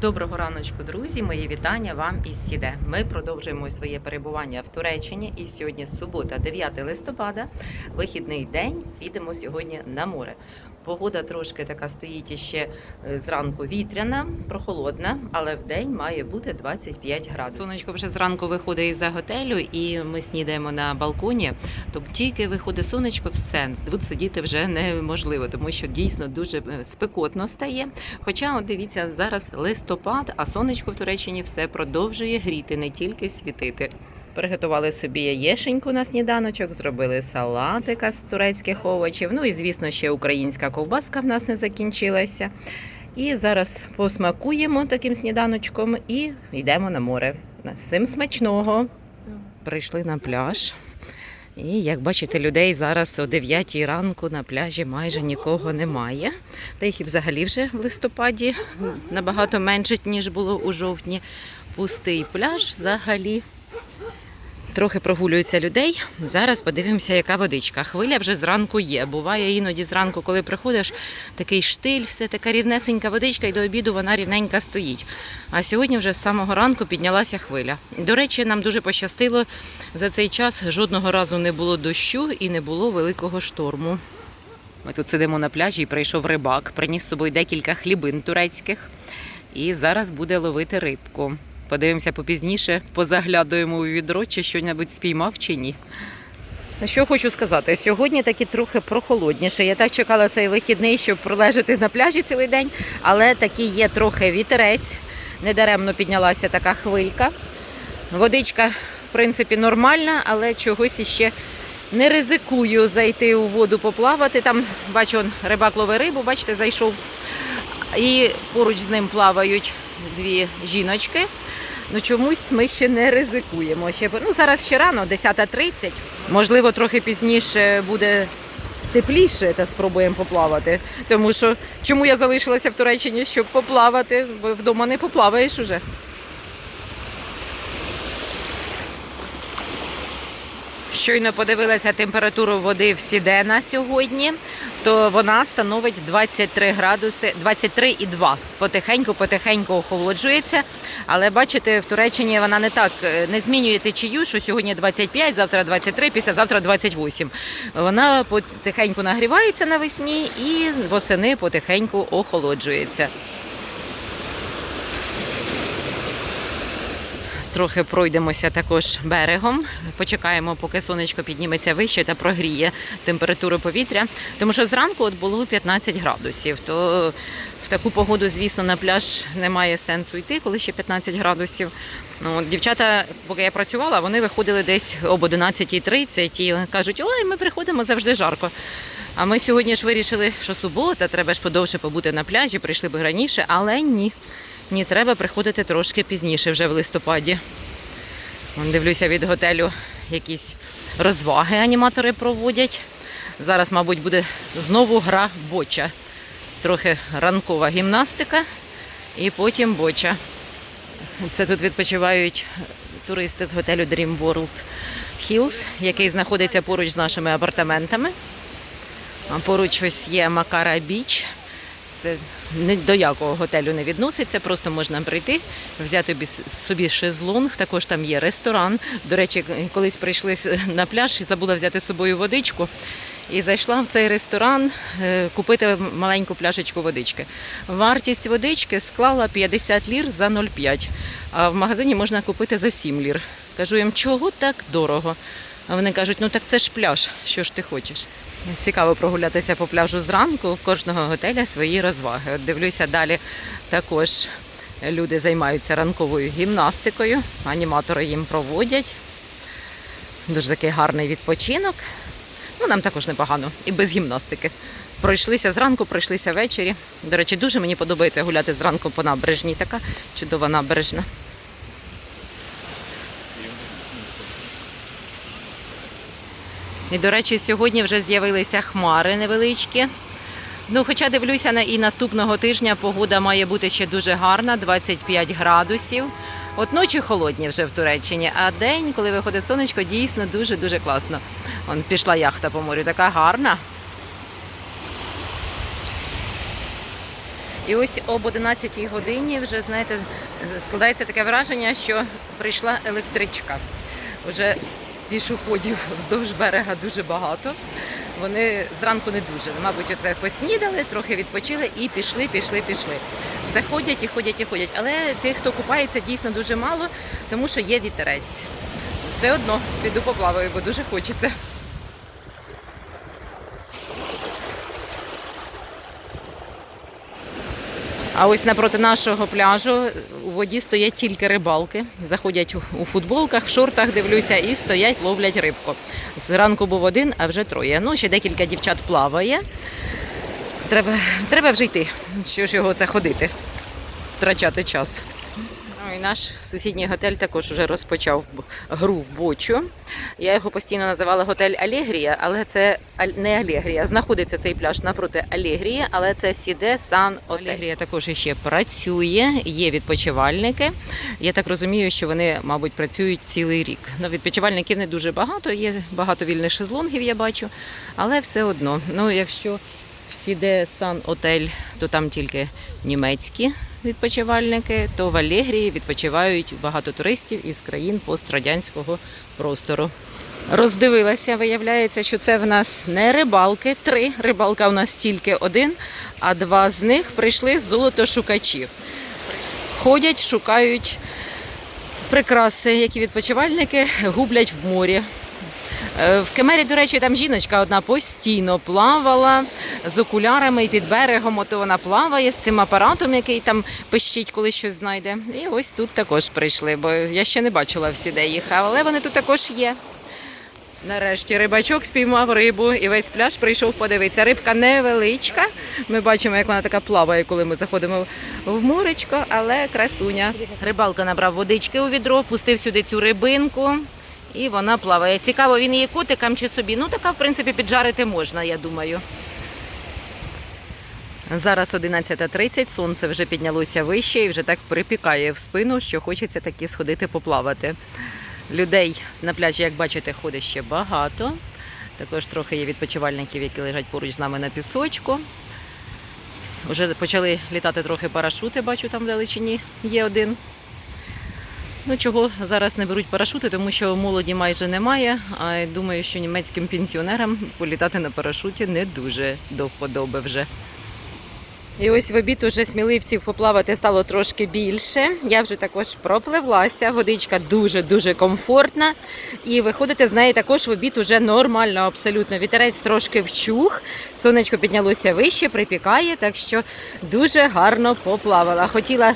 Доброго раночку, друзі! Мої вітання вам із Сіде. Ми продовжуємо своє перебування в Туреччині. І сьогодні субота, 9 листопада, вихідний день. Підемо сьогодні на море. Погода трошки така стоїть іще е, зранку вітряна, прохолодна, але в день має бути 25 градусів. Сонечко вже зранку виходить із-за готелю, і ми снідаємо на балконі. То тільки виходить сонечко, все тут сидіти вже неможливо, тому що дійсно дуже е, спекотно стає. Хоча, от дивіться, зараз листопад, а сонечко в Туреччині все продовжує гріти, не тільки світити. Приготували собі яєшеньку на сніданочок, зробили салатика з турецьких овочів. Ну і звісно, ще українська ковбаска в нас не закінчилася. І зараз посмакуємо таким сніданочком і йдемо на море. Всім смачного! Прийшли на пляж. І як бачите, людей зараз о 9 ранку на пляжі майже нікого немає. Та їх і взагалі вже в листопаді набагато менше, ніж було у жовтні. Пустий пляж взагалі. Трохи прогулюється людей. Зараз подивимося, яка водичка. Хвиля вже зранку є. Буває іноді зранку, коли приходиш, такий штиль, все така рівнесенька водичка, і до обіду вона рівненька стоїть. А сьогодні вже з самого ранку піднялася хвиля. До речі, нам дуже пощастило за цей час жодного разу не було дощу і не було великого шторму. Ми тут сидимо на пляжі і прийшов рибак, приніс з собою декілька хлібин турецьких і зараз буде ловити рибку. Подивимося попізніше, позаглядуємо у відро, чи що-небудь спіймав чи ні. Ну, Що хочу сказати, сьогодні таки трохи прохолодніше. Я так чекала цей вихідний, щоб пролежати на пляжі цілий день, але такий є трохи вітерець. Недаремно піднялася така хвилька. Водичка, в принципі, нормальна, але чогось іще не ризикую зайти у воду поплавати. Там бачу, рибак ловить рибу, бачите, зайшов. І поруч з ним плавають дві жіночки. Ну чомусь ми ще не ризикуємо. Ще ну зараз ще рано, 10.30. Можливо, трохи пізніше буде тепліше та спробуємо поплавати. Тому що чому я залишилася в Туреччині, щоб поплавати, бо вдома не поплаваєш уже. Щойно подивилася температуру води в Сіде на сьогодні, то вона становить 23 градуси, 23,2. Потихеньку, потихеньку охолоджується. Але бачите, в Туреччині вона не так е, не змінює течію, що сьогодні 25, завтра 23, післязавтра 28. Вона потихеньку нагрівається навесні і восени потихеньку охолоджується. Трохи пройдемося також берегом. Почекаємо, поки сонечко підніметься вище та прогріє температуру повітря. Тому що зранку от було 15 градусів. То в таку погоду, звісно, на пляж немає сенсу йти, коли ще 15 градусів. Ну, дівчата, поки я працювала, вони виходили десь об 11.30 і кажуть, ой, ми приходимо завжди жарко. А ми сьогодні ж вирішили, що субота, треба ж подовше побути на пляжі, прийшли б раніше, але ні. Ні, треба приходити трошки пізніше, вже в листопаді. Вон, Дивлюся від готелю якісь розваги аніматори проводять. Зараз, мабуть, буде знову гра боча. Трохи ранкова гімнастика і потім боча. Це тут відпочивають туристи з готелю Dream World Hills, який знаходиться поруч з нашими апартаментами. Поруч ось є Макара Біч. Це ні до якого готелю не відноситься, просто можна прийти, взяти собі шезлонг. Також там є ресторан. До речі, колись прийшли на пляж і забула взяти з собою водичку. І зайшла в цей ресторан е, купити маленьку пляшечку водички. Вартість водички склала 50 лір за 0,5, а в магазині можна купити за 7 лір. Кажу їм, чого так дорого? А вони кажуть, ну так це ж пляж, що ж ти хочеш? Цікаво прогулятися по пляжу зранку. В кожного готеля свої розваги. От дивлюся далі. Також люди займаються ранковою гімнастикою, аніматори їм проводять. Дуже такий гарний відпочинок. Ну, нам також непогано і без гімнастики. Пройшлися зранку, пройшлися ввечері. До речі, дуже мені подобається гуляти зранку по набережній. Така чудова набережна. І, до речі, сьогодні вже з'явилися хмари невеличкі. Ну, хоча дивлюся на і наступного тижня погода має бути ще дуже гарна, 25 градусів. От ночі холодні вже в Туреччині, а день, коли виходить сонечко, дійсно дуже-дуже класно. Он пішла яхта по морю, така гарна. І ось об 11 годині вже, знаєте, складається таке враження, що прийшла електричка. Вже пішоходів вздовж берега дуже багато. Вони зранку не дуже. Мабуть, оце поснідали, трохи відпочили і пішли, пішли, пішли. Все ходять і ходять і ходять. Але тих, хто купається, дійсно дуже мало, тому що є вітерець. Все одно піду поплаваю, бо дуже хочеться. А ось напроти нашого пляжу воді стоять тільки рибалки. Заходять у- футболках, в шортах, дивлюся, і стоять, ловлять рибку. Зранку був один, а вже троє. Ну, ще декілька дівчат плаває. Треба, треба вже йти. Що ж його це ходити, втрачати час. Ну і наш сусідній готель також вже розпочав гру в бочу. Я його постійно називала готель Алегрія, але це не Алегрія. Знаходиться цей пляж напроти Алегрії, але це Сіде Сан Алегрія також ще працює, є відпочивальники. Я так розумію, що вони, мабуть, працюють цілий рік. Ну, відпочивальників не дуже багато, є багато вільних шезлонгів, я бачу, але все одно. Ну, якщо в Сіде Сан Отель, то там тільки німецькі відпочивальники, то в Алегрії відпочивають багато туристів із країн пострадянського простору. Роздивилася, виявляється, що це в нас не рибалки, три. Рибалка у нас тільки один, а два з них прийшли з золотошукачі. Ходять, шукають прикраси, які відпочивальники гублять в морі. Е, В Кемері, до речі, там жіночка одна постійно плавала з окулярами і під берегом. Ото вона плаває з цим апаратом, який там пищить, коли щось знайде. І ось тут також прийшли, бо я ще не бачила всі, де їх, але вони тут також є. Нарешті рибачок спіймав рибу і весь пляж прийшов подивитися. Рибка невеличка. Ми бачимо, як вона така плаває, коли ми заходимо в моречко, але красуня. Рибалка набрав водички у відро, пустив сюди цю рибинку. І вона плаває. Цікаво, він її котикам чи собі. Ну, така, в принципі, піджарити можна, я думаю. Зараз 11.30, сонце вже піднялося вище і вже так припікає в спину, що хочеться таки сходити поплавати. Людей на пляжі, як бачите, ходить ще багато. Також трохи є відпочивальників, які лежать поруч з нами на пісочку. Вже почали літати трохи парашути, бачу, там в далечині є один. Ну чого зараз не беруть парашути, тому що молоді майже немає. А думаю, що німецьким пенсіонерам політати на парашуті не дуже до вподоби вже. І ось в обід уже сміливців поплавати стало трошки більше. Я вже також пропливлася. Водичка дуже-дуже комфортна. І виходити з неї також в обід уже нормально, абсолютно. Вітерець трошки вчух, сонечко піднялося вище, припікає, так що дуже гарно поплавала. Хотіла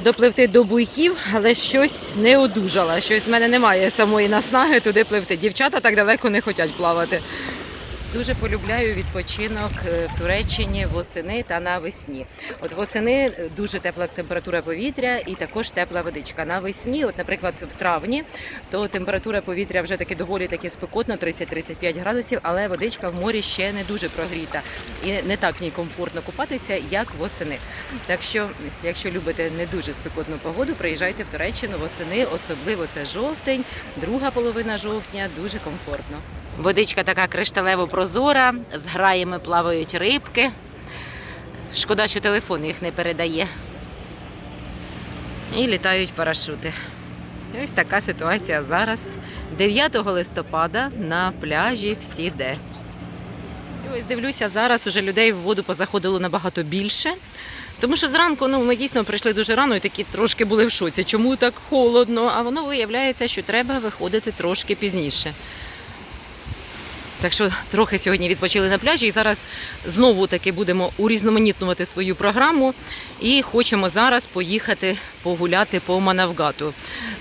допливти до буйків, але щось не одужала. Щось в мене немає самої наснаги туди пливти. Дівчата так далеко не хочуть плавати. Дуже полюбляю відпочинок е, в Туреччині восени та навесні. От восени дуже тепла температура повітря і також тепла водичка. Навесні, от, наприклад, в травні, то температура повітря вже таки доволі таки спекотно, 30-35 градусів, але водичка в морі ще не дуже прогріта і не так ній комфортно купатися, як восени. Так що, якщо любите не дуже спекотну погоду, приїжджайте в Туреччину восени, особливо це жовтень, друга половина жовтня, дуже комфортно. Водичка така кришталево прозора, з граями плавають рибки. Шкода, що телефон їх не передає. І літають парашути. Ось така ситуація зараз, 9 листопада, на пляжі в Сіде. І ось дивлюся, зараз уже людей в воду позаходило набагато більше. Тому що зранку ну, ми дійсно прийшли дуже рано і такі трошки були в шоці. Чому так холодно? А воно виявляється, що треба виходити трошки пізніше. Так що трохи сьогодні відпочили на пляжі і зараз знову таки будемо урізноманітнувати свою програму і хочемо зараз поїхати погуляти по Манавгату.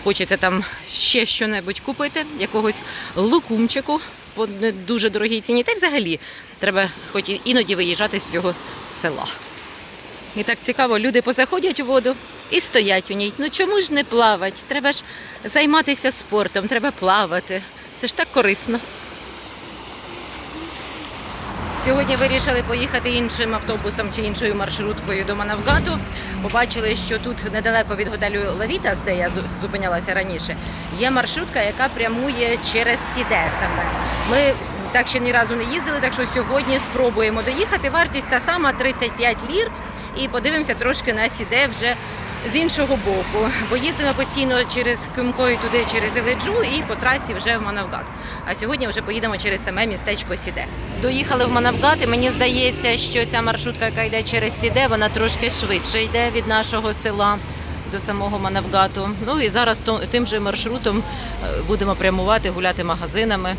Хочеться там ще щось купити, якогось лукумчику по не дуже дорогій ціні. Та й взагалі треба хоч іноді виїжджати з цього села. І так цікаво, люди позаходять у воду і стоять у ній. Ну чому ж не плавати? Треба ж займатися спортом, треба плавати. Це ж так корисно. Сьогодні вирішили поїхати іншим автобусом чи іншою маршруткою до Манавгату. Побачили, що тут недалеко від готелю Лавітас, де я зупинялася раніше, є маршрутка, яка прямує через Сіде саме. Ми так ще ні разу не їздили, так що сьогодні спробуємо доїхати. Вартість та сама 35 лір. і подивимося трошки на сіде вже з іншого боку. Бо їздимо постійно через Кимкою туди, через Ілиджу і по трасі вже в Манавгат. А сьогодні вже поїдемо через саме містечко Сіде. Доїхали в Манавгат, і мені здається, що ця маршрутка, яка йде через Сіде, вона трошки швидше йде від нашого села до самого Манавгату. Ну і зараз тим же маршрутом е, будемо прямувати, гуляти магазинами.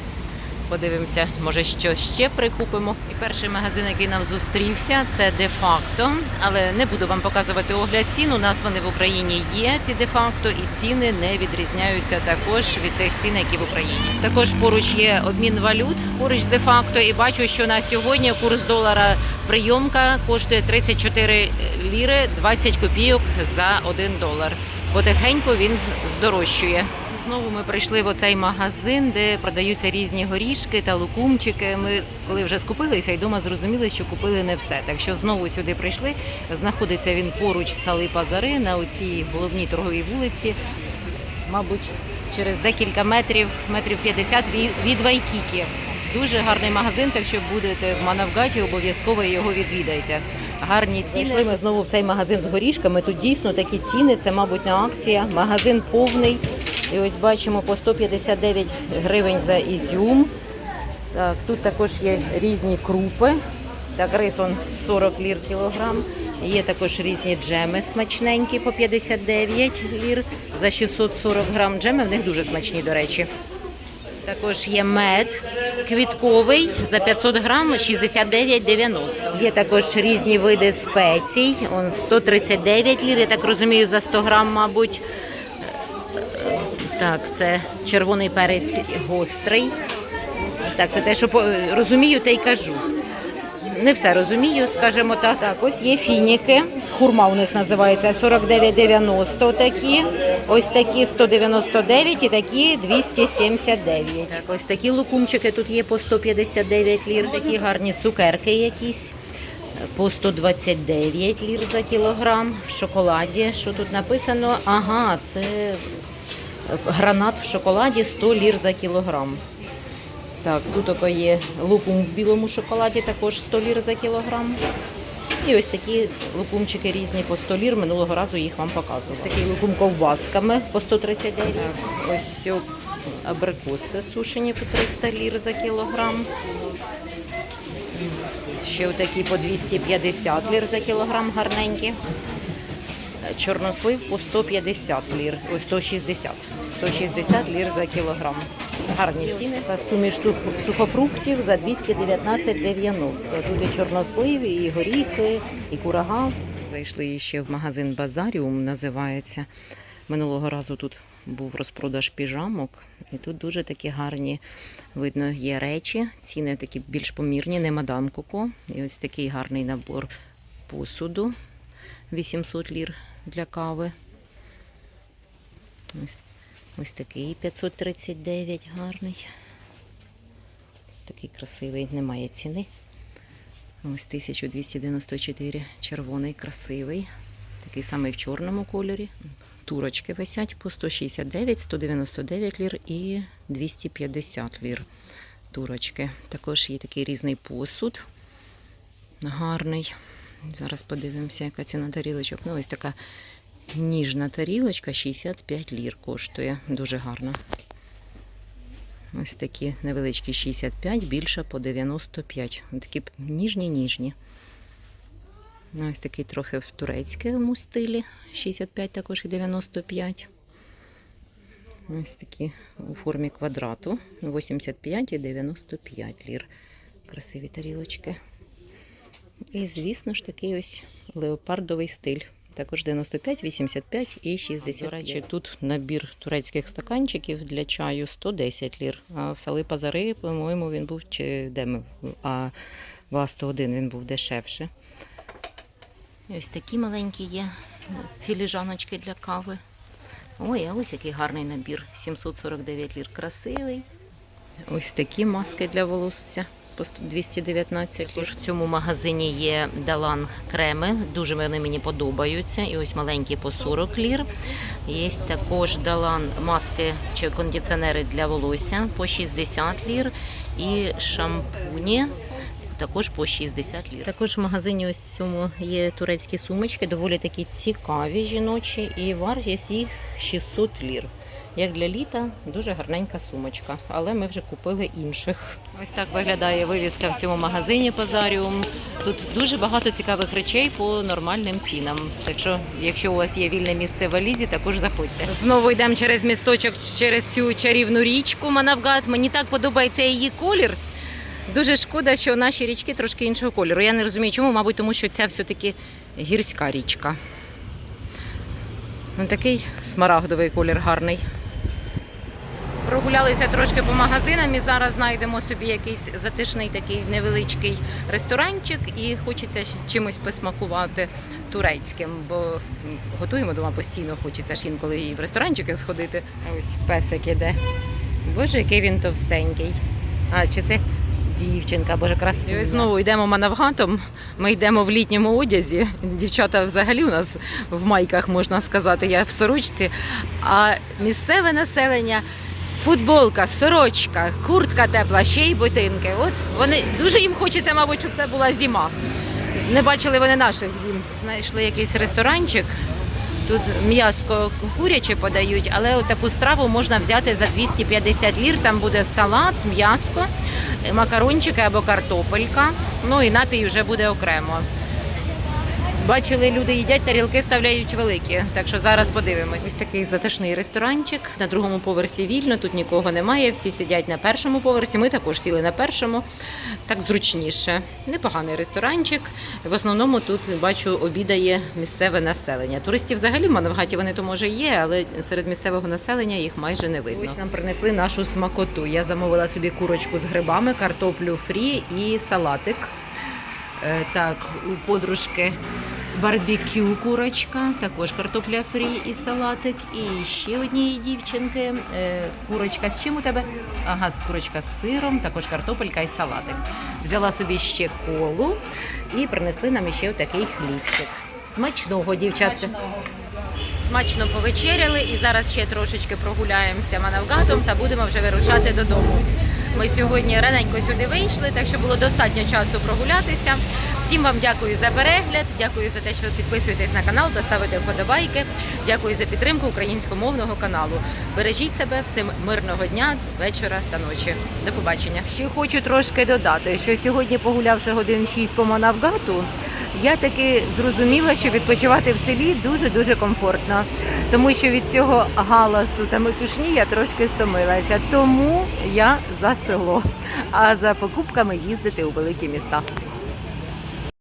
Подивимося, може, що ще прикупимо. І перший магазин, який нам зустрівся, це де-факто. Але не буду вам показувати огляд цін. У нас вони в Україні є, ці де-факто, і ціни не відрізняються також від тих цін, які в Україні. Також поруч є обмін валют поруч з де-факто. І бачу, що на сьогодні курс долара прийомка коштує 34 ліри 20 копійок за 1 долар. Потихеньку він здорожчує. Знову ми прийшли в оцей магазин, де продаються різні горішки та лукумчики. Ми коли вже скупилися і вдома зрозуміли, що купили не все. Так що знову сюди прийшли. Знаходиться він поруч Сали Пазари на оцій головній торговій вулиці. Мабуть, через декілька метрів, метрів 50 від- Вайкікі. Дуже гарний магазин, так що будете в Манавгаті, обов'язково його відвідайте. Гарні ціни. Зайшли ми знову в цей магазин з горішками. Тут дійсно такі ціни, це, мабуть, на акція. Магазин повний. І ось бачимо по 159 гривень за ізюм. Так, тут також є різні крупи. Так, рис он 40 лір кілограм. Є також різні джеми смачненькі по 59 лір за 640 грам. Джеми в них дуже смачні, до речі. Також є мед квітковий за 500 грам 69,90. Є також різні види спецій. Он 139 лір, я так розумію, за 100 грам, мабуть. Так, це червоний перець гострий. Так, це те, що розумію, те й кажу. Не все розумію, скажімо так. Так, ось є фініки. Хурма у них називається 49,90 такі. Ось такі 199 і такі 279. Так, ось такі лукумчики тут є по 159 лір. Такі гарні цукерки якісь. По 129 лір за кілограм в шоколаді. Що тут написано? Ага, це гранат в шоколаді 100 лір за кілограм. Так, тут є лукум в білому шоколаді, також 100 лір за кілограм. І ось такі лукумчики різні по 100 лір. Минулого разу їх вам показувала. Ось такий лукум ковбасками по 139. Так, ось абрикоси сушені по 300 лір за кілограм. Ще отакі по 250 лір за кілограм гарненькі. Чорнослив по 150 лір, ось 160. 160 лір за кілограм. Гарні ціни. Та суміш сухофруктів за 219,90. Тут і чорнослив, і горіхи, і курага. Зайшли ще в магазин Базаріум, називається. Минулого разу тут був розпродаж піжамок, і тут дуже такі гарні, видно, є речі. Ціни такі більш помірні, не мадам Коко. І ось такий гарний набор посуду. 800 лір для кави. Ось, ось такий 539 гарний. Такий красивий, немає ціни. Ось 1294 червоний, красивий. Такий самий в чорному кольорі. Турочки висять по 169, 199 лір і 250 лір. Турочки. Також є такий різний посуд. Гарний. Зараз подивимося, яка ціна тарілочок. Ну, ось така ніжна тарілочка 65 лір коштує. Дуже гарна. Ось такі невеличкі 65, більша по 95. Ось Такі ніжні-ніжні. Ну, Ось такий трохи в турецькому стилі. 65 також і 95. Ось такі у формі квадрату. 85 і 95 лір. Красиві тарілочки. І, звісно ж, такий ось леопардовий стиль. Також 95, 85 і 60. До речі, тут набір турецьких стаканчиків для чаю 110 лір. А в Сали Пазари, по-моєму, він був чи де ми? А в А101 він був дешевше. Ось такі маленькі є філіжаночки для кави. Ой, а ось який гарний набір. 749 лір. Красивий. Ось такі маски для волосся по 100 219. Також в цьому магазині є Далан креми. Дуже вони мені подобаються. І ось маленькі по 40 лір. Є також Далан маски чи кондиціонери для волосся по 60 лір. І шампуні також по 60 лір. Також в магазині ось цьому є турецькі сумочки, доволі такі цікаві жіночі, і вартість їх 600 лір. Як для літа, дуже гарненька сумочка, але ми вже купили інших. Ось так виглядає вивіска в цьому магазині Позаріум. Тут дуже багато цікавих речей по нормальним цінам. Так що, якщо у вас є вільне місце в валізі, також заходьте. Знову йдемо через місточок, через цю чарівну річку Манавгат. Мені так подобається її колір. Дуже шкода, що наші річки трошки іншого кольору. Я не розумію, чому, мабуть, тому що ця все-таки гірська річка. Ось такий смарагдовий колір гарний. Прогулялися трошки по магазинам і зараз знайдемо собі якийсь затишний такий невеличкий ресторанчик і хочеться чимось посмакувати турецьким, бо готуємо дома постійно, хочеться ж інколи і в ресторанчики сходити. Ось песик іде. Боже, який він товстенький. А, чи це дівчинка, боже, красива. І знову йдемо манавгатом. Ми йдемо в літньому одязі. Дівчата взагалі у нас в майках, можна сказати, я в сорочці. А місцеве населення. Футболка, сорочка, куртка тепла, ще й ботинки. От вони дуже їм хочеться, мабуть, щоб це була зима. Не бачили вони наших зим. Знайшли якийсь ресторанчик. Тут м'яско куряче подають, але от таку страву можна взяти за 250 лір. Там буде салат, м'яско, макарончики або картопелька. Ну і напій вже буде окремо. Бачили, люди їдять, тарілки ставляють великі. Так що зараз подивимось. Ось такий затишний ресторанчик. На другому поверсі вільно, тут нікого немає. Всі сидять на першому поверсі. Ми також сіли на першому. Так зручніше. Непоганий ресторанчик. В основному тут бачу обідає місцеве населення. Туристів взагалі в Манавгаті вони то може є, але серед місцевого населення їх майже не видно. Ось нам принесли нашу смакоту. Я замовила собі курочку з грибами, картоплю фрі і салатик. Е, Так, у подружки барбекю курочка, також картопля фрі і салатик. І ще однієї дівчинки е, курочка з чим у тебе? Ага, з- курочка з сиром, також картопелька і салатик. Взяла собі ще колу і принесли нам ще отакий хлібчик. Смачного, дівчатка. Смачно повечеряли і зараз ще трошечки прогуляємося манавгатом та будемо вже вирушати додому. Ми сьогодні раненько сюди вийшли, так що було достатньо часу прогулятися. Всім вам дякую за перегляд, дякую за те, що підписуєтесь на канал, та ставите вподобайки. Дякую за підтримку українськомовного каналу. Бережіть себе, всім мирного дня, вечора та ночі. До побачення. Ще хочу трошки додати, що сьогодні, погулявши годин 6 по Манавгату, я таки зрозуміла, що відпочивати в селі дуже дуже комфортно, тому що від цього галасу та метушні я трошки стомилася. Тому я за село, а за покупками їздити у великі міста.